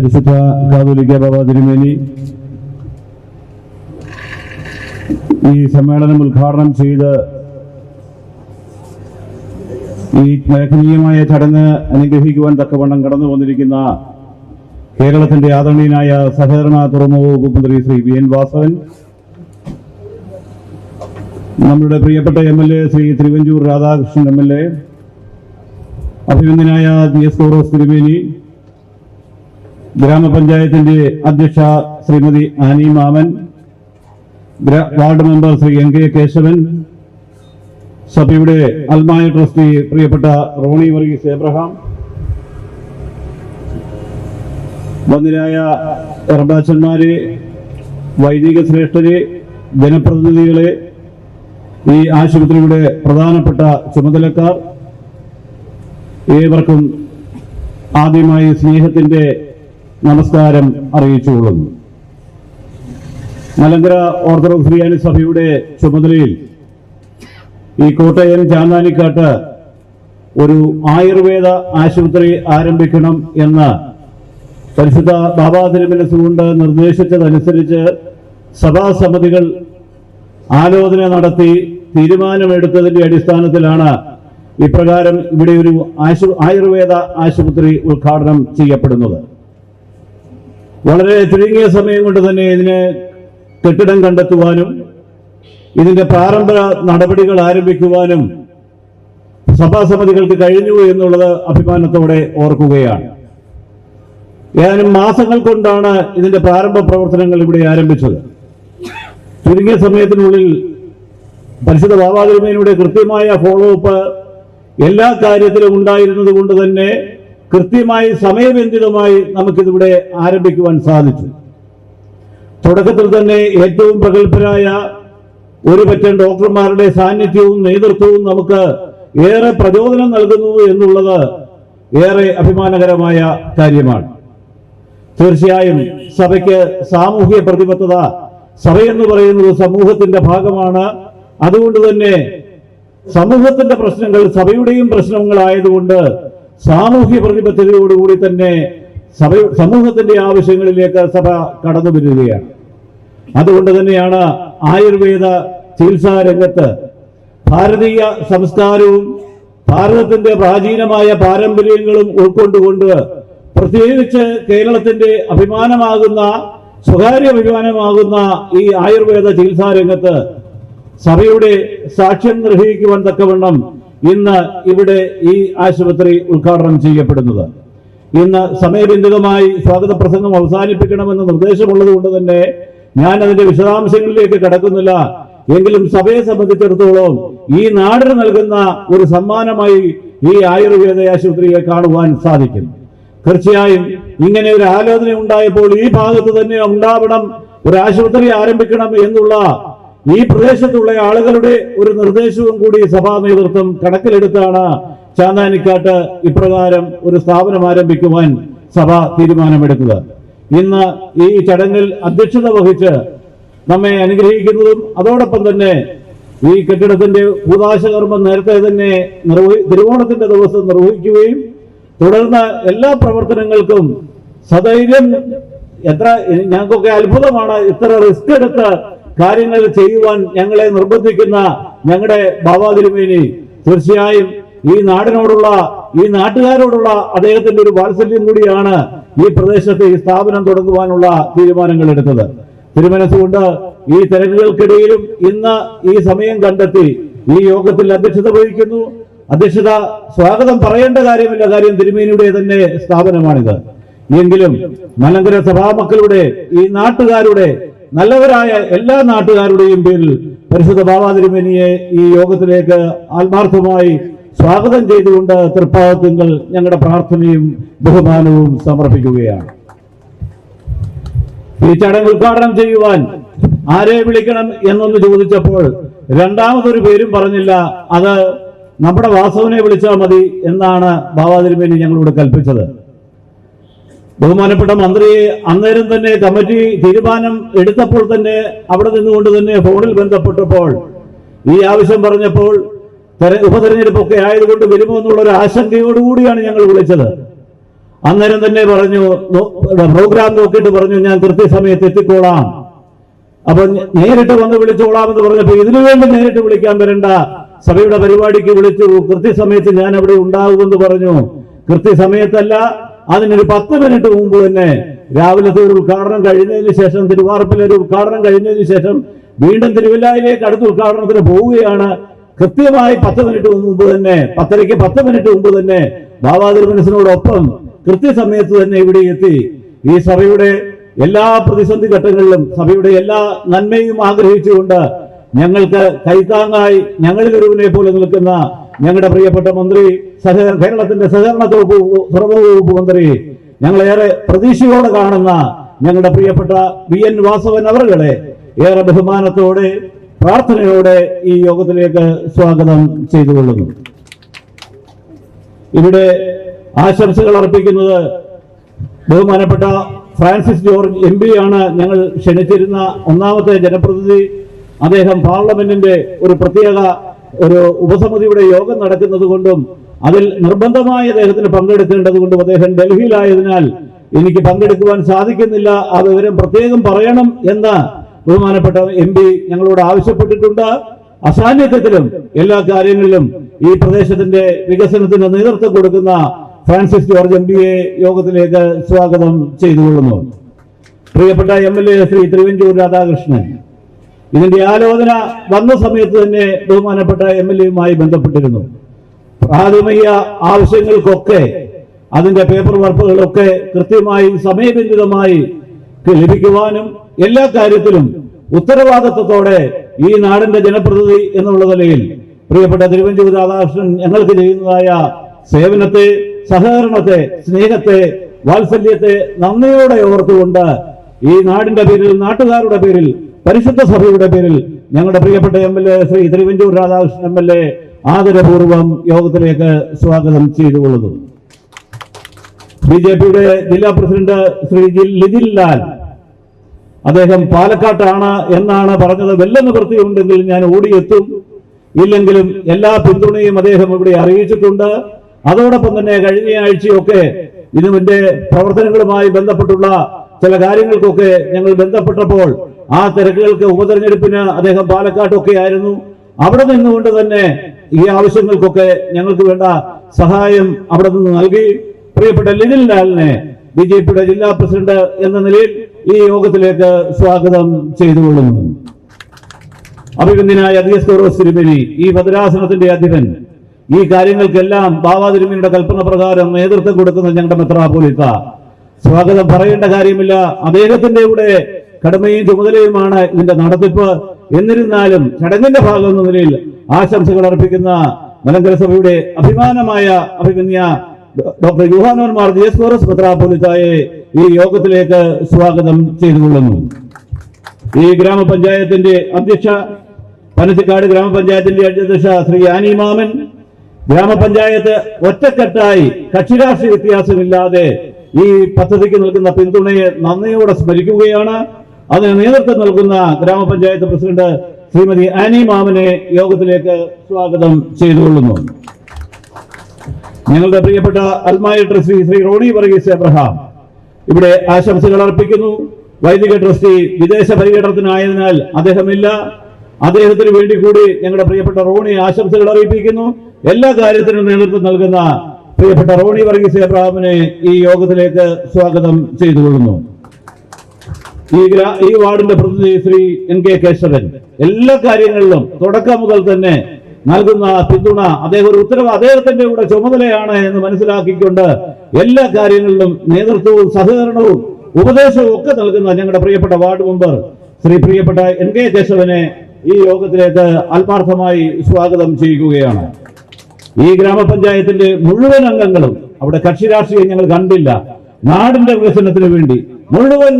പരിശുദ്ധ കാതോലിക്ക ബാബ തിരുമേനി. ഈ സമ്മേളനം ഉദ്ഘാടനം ചെയ്ത് ഈ മേഖലീയമായ ചടങ്ങ് അനുഗ്രഹിക്കുവാൻ തക്കവണ്ണം കടന്നു വന്നിരിക്കുന്ന കേരളത്തിന്റെ ആദരണീയനായ സഹകരണ തുറമുഖ മന്ത്രി ശ്രീ വി എൻ വാസവൻ നമ്മുടെ പ്രിയപ്പെട്ട M L A Shri Thiruvanchoor Radhakrishnan M L A അഭിനന്ദനായ G S കോറോസ് തിരുമേനി ഗ്രാമപഞ്ചായത്തിന്റെ അധ്യക്ഷ Shrimati Annie Mammen ward member Shri N K Kesavan സഭയുടെ അൽമായ ട്രസ്റ്റി പ്രിയപ്പെട്ട റോണി വർഗീസ് എബ്രഹാം വന്നിരായ എറബാച്ചന്മാരെ വൈദിക ശ്രേഷ്ഠരെ ജനപ്രതിനിധികളെ ഈ ആശുപത്രിയുടെ പ്രധാനപ്പെട്ട ചുമതലക്കാർ ഏവർക്കും ആദ്യമായി സ്നേഹത്തിന്റെ നമസ്കാരം അറിയിച്ചുകൊള്ളുന്നു. മലങ്കര ഓർത്തഡോക്സ് ബിരിയാണി സഭയുടെ ചുമതലയിൽ ഈ കോട്ടയം ചാന്താനിക്കാട്ട് ഒരു ആയുർവേദ ആശുപത്രി ആരംഭിക്കണം എന്ന് പരിശുദ്ധ ബാബാ തിരുമനസുകൊണ്ട് നിർദ്ദേശിച്ചതനുസരിച്ച് സഭാസമിതികൾ ആലോചന നടത്തി തീരുമാനമെടുത്തതിന്റെ അടിസ്ഥാനത്തിലാണ് ഇപ്രകാരം ഇവിടെ ഒരു ആശു ആയുർവേദ ആശുപത്രി ഉദ്ഘാടനം ചെയ്യപ്പെടുന്നത്. വളരെ ചുരുങ്ങിയ സമയം കൊണ്ട് തന്നെ ഇതിനെ കെട്ടിടം കണ്ടെത്തുവാനും ഇതിന്റെ പ്രാരംഭ നടപടികൾ ആരംഭിക്കുവാനും സഭാസമിതികൾക്ക് കഴിഞ്ഞു എന്നുള്ളത് അഭിമാനത്തോടെ ഓർക്കുകയാണ്. ഏതാനും മാസങ്ങൾ കൊണ്ടാണ് ഇതിന്റെ പ്രാരംഭ പ്രവർത്തനങ്ങൾ ഇവിടെ ആരംഭിച്ചത്. ചുരുങ്ങിയ സമയത്തിനുള്ളിൽ പരിശുദ്ധ ബാബാതിരുമേനയുടെ കൃത്യമായ ഫോളോ അപ്പ് എല്ലാ കാര്യത്തിലും ഉണ്ടായിരുന്നത് കൊണ്ട് തന്നെ കൃത്യമായി സമയബന്ധിതമായി നമുക്കിതിവിടെ ആരംഭിക്കുവാൻ സാധിച്ചു. തുടക്കത്തിൽ തന്നെ ഏറ്റവും പ്രഗത്ഭരായ ഒരു പറ്റം ഡോക്ടർമാരുടെ സാന്നിധ്യവും നേതൃത്വവും നമുക്ക് ഏറെ പ്രചോദനം നൽകുന്നു എന്നുള്ളത് ഏറെ അഭിമാനകരമായ കാര്യമാണ്. തീർച്ചയായും സഭയ്ക്ക് സാമൂഹ്യ പ്രതിബദ്ധത സഭയെന്ന് പറയുന്നത് സമൂഹത്തിന്റെ ഭാഗമാണ്. അതുകൊണ്ട് തന്നെ സമൂഹത്തിന്റെ പ്രശ്നങ്ങൾ സഭയുടെയും പ്രശ്നങ്ങളായതുകൊണ്ട് സാമൂഹ്യ പ്രതിബദ്ധതയോടുകൂടി തന്നെ സഭ സമൂഹത്തിന്റെ ആവശ്യങ്ങളിലേക്ക് സഭ കടന്നു വരികയാണ്. അതുകൊണ്ട് തന്നെയാണ് ആയുർവേദ ചികിത്സാ രംഗത്ത് ഭാരതീയ സംസ്കാരവും ഭാരതത്തിന്റെ പ്രാചീനമായ പാരമ്പര്യങ്ങളും ഉൾക്കൊണ്ടുകൊണ്ട് പ്രത്യേകിച്ച് കേരളത്തിന്റെ അഭിമാനമാകുന്ന സ്വകാര്യ അഭിമാനമാകുന്ന ഈ ആയുർവേദ ചികിത്സാ രംഗത്ത് സഭയുടെ സാക്ഷ്യം നിർവഹിക്കുവാൻ തക്കവണ്ണം ഇന്ന് ഇവിടെ ഈ ആശുപത്രി ഉദ്ഘാടനം ചെയ്യപ്പെടുന്നത്. ഇന്ന് സമയബന്ധിതമായി സ്വാഗത പ്രസംഗം അവസാനിപ്പിക്കണമെന്ന നിർദ്ദേശമുള്ളത് കൊണ്ട് തന്നെ ഞാൻ അതിന്റെ വിശദാംശങ്ങളിലേക്ക് കടക്കുന്നില്ല. എങ്കിലും സഭയെ സംബന്ധിച്ചിടത്തോളം ഈ നാടിന് നൽകുന്ന ഒരു സമ്മാനമായി ഈ ആയുർവേദ ആശുപത്രിയെ കാണുവാൻ സാധിക്കും. തീർച്ചയായും ഇങ്ങനെ ഒരു ആലോചന ഉണ്ടായപ്പോൾ ഈ ഭാഗത്ത് തന്നെ ഉണ്ടാവണം ഒരു ആശുപത്രി ആരംഭിക്കണം എന്നുള്ള ഈ പ്രദേശത്തുള്ള ആളുകളുടെ ഒരു നിർദ്ദേശവും കൂടി സഭാ നേതൃത്വം കണക്കിലെടുത്താണ് ചാന്താനിക്കാട്ട് ഇപ്രകാരം ഒരു സ്ഥാപനം ആരംഭിക്കുവാൻ സഭ തീരുമാനമെടുത്തത്. ഇന്ന് ഈ ചടങ്ങിൽ അധ്യക്ഷത വഹിച്ച് നമ്മെ അനുഗ്രഹിക്കുന്നതും അതോടൊപ്പം തന്നെ ഈ കെട്ടിടത്തിന്റെ ഭൂതാശകർമ്മം നേരത്തെ തന്നെ നിർവഹി തിരുവോണത്തിന്റെ ദിവസം നിർവഹിക്കുകയും തുടർന്ന് എല്ലാ പ്രവർത്തനങ്ങൾക്കും സധൈര്യം എത്ര ഞങ്ങൾക്കൊക്കെ അത്ഭുതമാണ് ഇത്ര റിസ്ക് എടുത്ത് കാര്യങ്ങൾ ചെയ്യുവാൻ ഞങ്ങളെ നിർബന്ധിക്കുന്ന ഞങ്ങളുടെ ഭാവാതിരുമേനി തീർച്ചയായും ഈ നാടിനോടുള്ള ഈ നാട്ടുകാരോടുള്ള അദ്ദേഹത്തിന്റെ ഒരു വാത്സല്യം കൂടിയാണ് ഈ പ്രദേശത്ത് ഈ സ്ഥാപനം തുടങ്ങുവാനുള്ള തീരുമാനങ്ങൾ എടുത്തത്. തിരുമനസ്സുകൊണ്ട് ഈ തിരക്കുകൾക്കിടയിലും ഇന്ന് ഈ സമയം കണ്ടെത്തി ഈ യോഗത്തിൽ അധ്യക്ഷത വഹിക്കുന്നു. അധ്യക്ഷത സ്വാഗതം പറയേണ്ട കാര്യമില്ല. കാര്യം തിരുമേനിയുടെ തന്നെ സ്ഥാപനമാണിത്. എങ്കിലും മലങ്കര സഭാമക്കളുടെ ഈ നാട്ടുകാരുടെ നല്ലവരായ എല്ലാ നാട്ടുകാരുടെയും പേരിൽ പരിശുദ്ധ ബാബാ തിരുമേനിയെ ഈ യോഗത്തിലേക്ക് ആത്മാർത്ഥമായി സ്വാഗതം ചെയ്തുകൊണ്ട് തൃപ്പാദത്തിങ്കൽ ഞങ്ങളുടെ പ്രാർത്ഥനയും ബഹുമാനവും സമർപ്പിക്കുകയാണ്. ഈ ചടങ്ങ് ഉദ്ഘാടനം ചെയ്യുവാൻ ആരെ വിളിക്കണം എന്നൊന്ന് ചോദിച്ചപ്പോൾ രണ്ടാമതൊരു പേരും പറഞ്ഞില്ല അത് നമ്മുടെ വാസവനെ വിളിച്ചാൽ മതി എന്നാണ് ബാബാ തിരുമേനി ഞങ്ങളോട് കൽപ്പിച്ചത്. ബഹുമാനപ്പെട്ട മന്ത്രിയെ അന്നേരം തന്നെ കമ്മിറ്റി തീരുമാനം എടുത്തപ്പോൾ തന്നെ അവിടെ നിന്നുകൊണ്ട് തന്നെ ഫോണിൽ ബന്ധപ്പെട്ടപ്പോൾ ഈ ആവശ്യം പറഞ്ഞപ്പോൾ തെര- ഉപതെരഞ്ഞെടുപ്പൊക്കെ ആയതുകൊണ്ട് വരുമോ എന്നുള്ള ഒരു ആശങ്കയോടുകൂടിയാണ് ഞങ്ങൾ വിളിച്ചത്. അന്നേരം തന്നെ പറഞ്ഞു പ്രോഗ്രാം നോക്കിയിട്ട് പറഞ്ഞു ഞാൻ കൃത്യസമയത്ത് എത്തിക്കോളാം. അപ്പൊ നേരിട്ട് വന്ന് വിളിച്ചോളാം എന്ന് പറഞ്ഞപ്പോൾ ഇതിനു വേണ്ടി നേരിട്ട് വിളിക്കാൻ വരണ്ട. സഭയുടെ പരിപാടിക്ക് വിളിച്ചു കൃത്യസമയത്ത് ഞാൻ അവിടെ ഉണ്ടാകുമെന്ന് പറഞ്ഞു. കൃത്യസമയത്തല്ല അതിനൊരു പത്ത് മിനിറ്റ് മുമ്പ് തന്നെ രാവിലത്തെ ഒരു ഉദ്ഘാടനം കഴിഞ്ഞതിന് ശേഷം തിരുവാറപ്പിലെ ഒരു ഉദ്ഘാടനം കഴിഞ്ഞതിന് ശേഷം വീണ്ടും തിരുവല്ലായിലേക്ക് അടുത്ത ഉദ്ഘാടനത്തിന് പോവുകയാണ്. കൃത്യമായി പത്ത് മിനിറ്റ് മുമ്പ് തന്നെ പത്തരയ്ക്ക് പത്ത് മിനിറ്റ് മുമ്പ് തന്നെ ബാബാ തിരുമനസിനോടൊപ്പം കൃത്യസമയത്ത് തന്നെ ഇവിടെ എത്തി. ഈ സഭയുടെ എല്ലാ പ്രതിസന്ധി ഘട്ടങ്ങളിലും സഭയുടെ എല്ലാ നന്മയും ആഗ്രഹിച്ചുകൊണ്ട് ഞങ്ങൾക്ക് കൈത്താങ്ങായി ഞങ്ങളിൽ ഒരുവിനെ പോലെ നിൽക്കുന്ന ഞങ്ങളുടെ പ്രിയപ്പെട്ട മന്ത്രി കേരളത്തിന്റെ സഹകരണ വകുപ്പ് തുറമുഖ വകുപ്പ് മന്ത്രി ഞങ്ങളേറെ പ്രതീക്ഷയോടെ കാണുന്ന ഞങ്ങളുടെ പ്രിയപ്പെട്ട വി എൻ വാസവൻ അവറുകളെ ഏറെ ബഹുമാനത്തോടെ പ്രാർത്ഥനയോടെ ഈ യോഗത്തിലേക്ക് സ്വാഗതം ചെയ്തുകൊള്ളുന്നു. ഇവിടെ ആശംസകൾ അർപ്പിക്കുന്നത് ബഹുമാനപ്പെട്ട ഫ്രാൻസിസ് ജോർജ് എം ആണ്. ഞങ്ങൾ ക്ഷണിച്ചിരുന്ന ഒന്നാമത്തെ ജനപ്രതിനിധി അദ്ദേഹം പാർലമെന്റിന്റെ ഒരു പ്രത്യേക ഒരു ഉപസമിതിയുടെ യോഗം നടക്കുന്നത് കൊണ്ടും അതിൽ നിർബന്ധമായി അദ്ദേഹത്തിന് പങ്കെടുക്കേണ്ടത് കൊണ്ടും അദ്ദേഹം ഡൽഹിയിലായതിനാൽ എനിക്ക് പങ്കെടുക്കുവാൻ സാധിക്കുന്നില്ല. ആ വിവരം പ്രത്യേകം പറയണം എന്ന് ബഹുമാനപ്പെട്ട എം പി ഞങ്ങളോട് ആവശ്യപ്പെട്ടിട്ടുണ്ട്. അസാന്നിധ്യത്തിലും എല്ലാ കാര്യങ്ങളിലും ഈ പ്രദേശത്തിന്റെ വികസനത്തിന് നേതൃത്വം കൊടുക്കുന്ന ഫ്രാൻസിസ് ജോർജ് എം പിയെ യോഗത്തിലേക്ക് സ്വാഗതം ചെയ്തുകൊള്ളുന്നു. പ്രിയപ്പെട്ട M L A Shri Thiruvanchoor Radhakrishnan ഇതിന്റെ ആലോചന വന്ന സമയത്ത് തന്നെ ബഹുമാനപ്പെട്ട എം എൽ എയുമായി ബന്ധപ്പെട്ടിരുന്നു. പ്രാഥമിക ആവശ്യങ്ങൾക്കൊക്കെ അതിന്റെ പേപ്പർ വർക്കുകളൊക്കെ കൃത്യമായി സമയബന്ധിതമായി ലഭിക്കുവാനും എല്ലാ കാര്യത്തിലും ഉത്തരവാദിത്വത്തോടെ ഈ നാടിന്റെ ജനപ്രതിനിധി എന്നുള്ള നിലയിൽ പ്രിയപ്പെട്ട തിരുവഞ്ചൂർ രാധാകൃഷ്ണൻ ഞങ്ങൾക്ക് ചെയ്യുന്നതായ സേവനത്തെ സഹകരണത്തെ സ്നേഹത്തെ വാത്സല്യത്തെ നന്ദിയോടെ ഓർത്തുകൊണ്ട് ഈ നാടിന്റെ പേരിൽ നാട്ടുകാരുടെ പേരിൽ പരിശുദ്ധ സഭയുടെ പേരിൽ ഞങ്ങളുടെ പ്രിയപ്പെട്ട M L A Shri Thiruvanchoor Radhakrishnan M L A ആദരപൂർവം യോഗത്തിലേക്ക് സ്വാഗതം ചെയ്തുകൊള്ളുന്നു. ബി ജെ പിയുടെ ജില്ലാ പ്രസിഡന്റ് ശ്രീ ലിജിൽ ലാൽ. അദ്ദേഹം പാലക്കാട്ടാണ് എന്നാണ് പറഞ്ഞത്. വല്ല നിവൃത്തിയുണ്ടെങ്കിൽ ഞാൻ ഓടിയെത്തും. ഇല്ലെങ്കിലും എല്ലാ പിന്തുണയും അദ്ദേഹം ഇവിടെ അറിയിച്ചിട്ടുണ്ട്. അതോടൊപ്പം തന്നെ കഴിഞ്ഞ ആഴ്ചയൊക്കെ ഇതിന്റെ പ്രവർത്തനങ്ങളുമായി ബന്ധപ്പെട്ടുള്ള ചില കാര്യങ്ങൾക്കൊക്കെ ഞങ്ങൾ ബന്ധപ്പെട്ടപ്പോൾ ആ തിരക്കുകൾക്ക് ഉപതെരഞ്ഞെടുപ്പിന് അദ്ദേഹം പാലക്കാട്ടൊക്കെ ആയിരുന്നു. അവിടെ നിന്നുകൊണ്ട് തന്നെ ഈ ആവശ്യങ്ങൾക്കൊക്കെ ഞങ്ങൾക്ക് വേണ്ട സഹായം അവിടെ നിന്ന് നൽകി. പ്രിയപ്പെട്ട ലിനിൽ ലാലിനെ ബി ജെ പിയുടെ ജില്ലാ പ്രസിഡന്റ് എന്ന നിലയിൽ ഈ യോഗത്തിലേക്ക് സ്വാഗതം ചെയ്തുകൊള്ളുന്നു. അഭിനന്ദനായ അധികസ്കോറോസ് തിരുമേനി ഈ ഭദ്രാസനത്തിന്റെ അധിപൻ ഈ കാര്യങ്ങൾക്കെല്ലാം ബാബാ തിരുമേനിയുടെ കൽപ്പന പ്രകാരം നേതൃത്വം കൊടുക്കുന്ന ഞങ്ങളുടെ മെത്രാപോലിത്ത സ്വാഗതം പറയേണ്ട കാര്യമില്ല. അദ്ദേഹത്തിന്റെ കൂടെ കടമയും ചുമതലയുമാണ് ഇതിന്റെ നടത്തിപ്പ്. എന്നിരുന്നാലും ചടങ്ങിന്റെ ഭാഗം എന്ന നിലയിൽ ആശംസകൾ അർപ്പിക്കുന്ന മലങ്കര സഭയുടെ അഭിമാനമായ അഭിമന്യ ഡോക്ടർ യുഹാനോൻ മാർ മെത്രാപോലിത്തായെ ഈ യോഗത്തിലേക്ക് സ്വാഗതം ചെയ്തുകൊള്ളുന്നു. ഈ ഗ്രാമപഞ്ചായത്തിന്റെ അധ്യക്ഷ പനച്ചിക്കാട് ഗ്രാമപഞ്ചായത്തിന്റെ അധ്യക്ഷ ശ്രീ ആനി മാമൻ ഗ്രാമപഞ്ചായത്ത് ഒറ്റക്കെട്ടായി കക്ഷിരാഷ്ട്രീയ വ്യത്യാസമില്ലാതെ ഈ പദ്ധതിക്ക് നൽകുന്ന പിന്തുണയെ നന്ദിയോടെ സ്മരിക്കുകയാണ്. അതിന് നേതൃത്വം നൽകുന്ന ഗ്രാമപഞ്ചായത്ത് പ്രസിഡന്റ് ശ്രീമതി ആനി മാമനെ യോഗത്തിലേക്ക് സ്വാഗതം ചെയ്തുകൊള്ളുന്നു. ഞങ്ങളുടെ പ്രിയപ്പെട്ട അൽമായ ട്രസ്റ്റി ശ്രീ റോണി വർഗീസ് എബ്രഹാം ഇവിടെ ആശംസകൾ അർപ്പിക്കുന്നു. വൈദിക ട്രസ്റ്റി വിദേശ പര്യടനത്തിനായതിനാൽ അദ്ദേഹമില്ല. അദ്ദേഹത്തിന് വേണ്ടി കൂടി ഞങ്ങളുടെ പ്രിയപ്പെട്ട റോണി ആശംസകൾ അറിയിപ്പിക്കുന്നു. എല്ലാ കാര്യത്തിനും നേതൃത്വം നൽകുന്ന പ്രിയപ്പെട്ട റോണി വർഗീസ് എബ്രഹാമിനെ ഈ യോഗത്തിലേക്ക് സ്വാഗതം ചെയ്തുകൊള്ളുന്നു. ഈ ഈ വാർഡിന്റെ പ്രതിനിധി ശ്രീ എൻ കെ കേശവൻ എല്ലാ കാര്യങ്ങളിലും തുടക്കം മുതൽ തന്നെ നൽകുന്ന പിന്തുണ അദ്ദേഹം ഒരു ഉത്തരവ് അദ്ദേഹത്തിന്റെ കൂടെ ചുമതലയാണ് എന്ന് മനസ്സിലാക്കിക്കൊണ്ട് എല്ലാ കാര്യങ്ങളിലും നേതൃത്വവും സഹകരണവും ഉപദേശവും ഒക്കെ നൽകുന്ന ഞങ്ങളുടെ പ്രിയപ്പെട്ട വാർഡ് മെമ്പർ ശ്രീ പ്രിയപ്പെട്ട എൻ കെ കേശവനെ ഈ യോഗത്തിലേക്ക് ആത്മാർത്ഥമായി സ്വാഗതം ചെയ്യുകയാണ്. ഈ ഗ്രാമപഞ്ചായത്തിന്റെ മുഴുവൻ അംഗങ്ങളും അവിടെ കക്ഷി രാഷ്ട്രീയം ഞങ്ങൾ കണ്ടില്ല. നാടിന്റെ വികസനത്തിന് വേണ്ടി മുഴുവൻ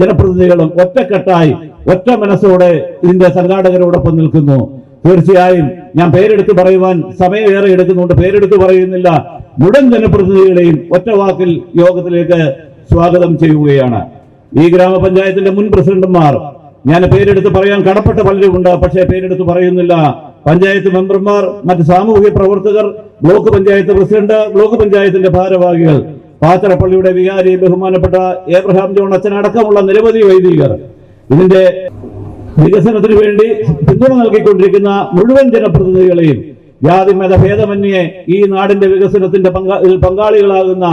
ജനപ്രതിനിധികളും ഒറ്റക്കെട്ടായി ഒറ്റ മനസ്സോടെ ഇതിന്റെ സംഘാടകരോടൊപ്പം നിൽക്കുന്നു. തീർച്ചയായും ഞാൻ പേരെടുത്ത് പറയുവാൻ സമയം ഏറെ എടുക്കുന്നുണ്ട്. പേരെടുത്ത് പറയുന്നില്ല. മുഴുവൻ ജനപ്രതിനിധികളെയും ഒറ്റ വാക്കിൽ യോഗത്തിലേക്ക് സ്വാഗതം ചെയ്യുകയാണ്. ഈ ഗ്രാമപഞ്ചായത്തിന്റെ മുൻ പ്രസിഡന്റുമാർ ഞാൻ പേരെടുത്ത് പറയാൻ കടപ്പെട്ട പലരുമുണ്ട് പക്ഷേ പേരെടുത്ത് പറയുന്നില്ല. പഞ്ചായത്ത് മെമ്പർമാർ മറ്റ് സാമൂഹിക പ്രവർത്തകർ ബ്ലോക്ക് പഞ്ചായത്ത് പ്രസിഡന്റ് ബ്ലോക്ക് പഞ്ചായത്തിന്റെ ഭാരവാഹികൾ പാച്ചറപ്പള്ളിയുടെ വികാരി ബഹുമാനപ്പെട്ട ഏബ്രഹാം ജോൺ അച്ഛനടക്കമുള്ള നിരവധി വൈദികർ. ഇതിന്റെ വികസനത്തിന് വേണ്ടി പിന്തുണ നൽകിക്കൊണ്ടിരിക്കുന്ന മുഴുവൻ ജനപ്രതിനിധികളെയും ജാതി മത ഭേദമന്യേ ഈ നാടിന്റെ വികസനത്തിന്റെ പങ്കാളികളാകുന്ന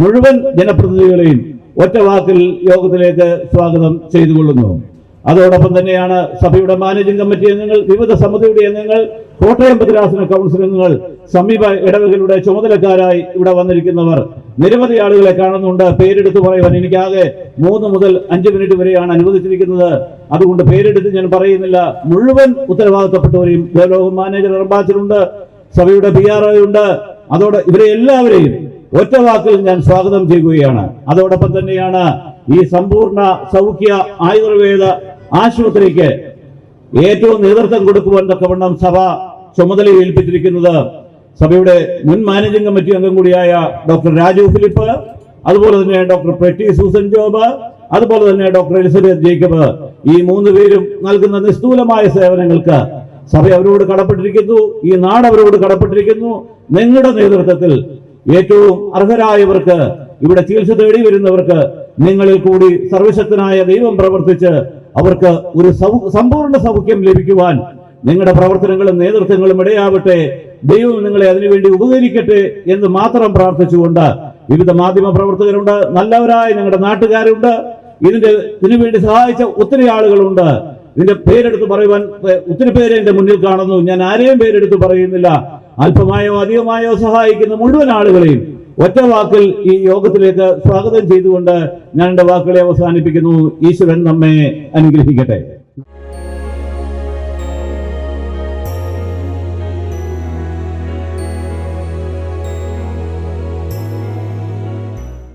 മുഴുവൻ ജനപ്രതിനിധികളെയും ഒറ്റ വാക്കിൽ യോഗത്തിലേക്ക് സ്വാഗതം ചെയ്തുകൊള്ളുന്നു. അതോടൊപ്പം തന്നെയാണ് സഭയുടെ മാനേജിംഗ് കമ്മിറ്റി അംഗങ്ങൾ വിവിധ സമിതിയുടെ അംഗങ്ങൾ കോട്ടയം ഭദ്രാസന കൗൺസിൽ അംഗങ്ങൾ സമീപ ഇടവകളുടെ ചുമതലക്കാരായി ഇവിടെ വന്നിരിക്കുന്നവർ. നിരവധി ആളുകളെ കാണുന്നുണ്ട്. പേരെടുത്ത് പറയുവാൻ എനിക്കാകെ മൂന്ന് മുതൽ അഞ്ച് മിനിറ്റ് വരെയാണ് അനുവദിച്ചിരിക്കുന്നത്. അതുകൊണ്ട് പേരെടുത്ത് ഞാൻ പറയുന്നില്ല. മുഴുവൻ ഉത്തരവാദിത്തപ്പെട്ടവരെയും ദേവലോകം മാനേജർ അംബാസിഡറുണ്ട് സഭയുടെ പി ആർ ഉണ്ട് അതോടെ ഇവരെ എല്ലാവരെയും ഒറ്റ വാക്കിൽ ഞാൻ സ്വാഗതം ചെയ്യുകയാണ്. അതോടൊപ്പം തന്നെയാണ് ഈ സമ്പൂർണ സൗഖ്യ ആയുർവേദ ആശുപത്രിക്ക് ഏറ്റവും നേതൃത്വം കൊടുക്കുവാൻ തക്കവണ്ണം സഭ ചുമതല ഏൽപ്പിച്ചിരിക്കുന്നത് സഭയുടെ മുൻ മാനേജിംഗ് കമ്മിറ്റി അംഗം കൂടിയായ ഡോക്ടർ രാജു ഫിലിപ്പ് അതുപോലെ തന്നെ ഡോക്ടർ പ്രറ്റി സൂസൻ ജോബ് അതുപോലെ തന്നെ ഡോക്ടർ എലിസബത്ത് ജേക്കബ്. ഈ മൂന്ന് പേരും നൽകുന്ന നിസ്തൂലമായ സേവനങ്ങൾക്ക് സഭ അവരോട് കടപ്പെട്ടിരിക്കുന്നു. ഈ നാട് അവരോട് കടപ്പെട്ടിരിക്കുന്നു. നിങ്ങളുടെ നേതൃത്വത്തിൽ ഏറ്റവും അർഹരായവർക്ക് ഇവിടെ ചികിത്സ തേടി വരുന്നവർക്ക് നിങ്ങളിൽ കൂടി സർവശക്തനായ ദൈവം പ്രവർത്തിച്ച് അവർക്ക് ഒരു സമ്പൂർണ സൗഖ്യം ലഭിക്കുവാൻ നിങ്ങളുടെ പ്രവർത്തനങ്ങളും നേതൃത്വങ്ങളും ഇടയാവട്ടെ. ദൈവം നിങ്ങളെ അതിനുവേണ്ടി ഉപകരിക്കട്ടെ എന്ന് മാത്രം പ്രാർത്ഥിച്ചുകൊണ്ട് വിവിധ മാധ്യമ പ്രവർത്തകരുണ്ട് നല്ലവരായ ഞങ്ങളുടെ നാട്ടുകാരുണ്ട് ഇതിന്റെ ഇതിനുവേണ്ടി സഹായിച്ച ഒത്തിരി ആളുകളുണ്ട്. ഇതിന്റെ പേരെടുത്ത് പറയുവാൻ ഒത്തിരി പേരെ എന്റെ മുന്നിൽ കാണുന്നു. ഞാൻ ആരെയും പേരെടുത്ത് പറയുന്നില്ല. അല്പമായോ അധികമായോ സഹായിക്കുന്ന മുഴുവൻ ആളുകളെയും ഒറ്റ വാക്കിൽ ഈ യോഗത്തിലേക്ക് സ്വാഗതം ചെയ്തുകൊണ്ട് ഞാൻ എന്റെ വാക്കുകളെ അവസാനിപ്പിക്കുന്നു. ഈശ്വരൻ നമ്മെ അനുഗ്രഹിക്കട്ടെ.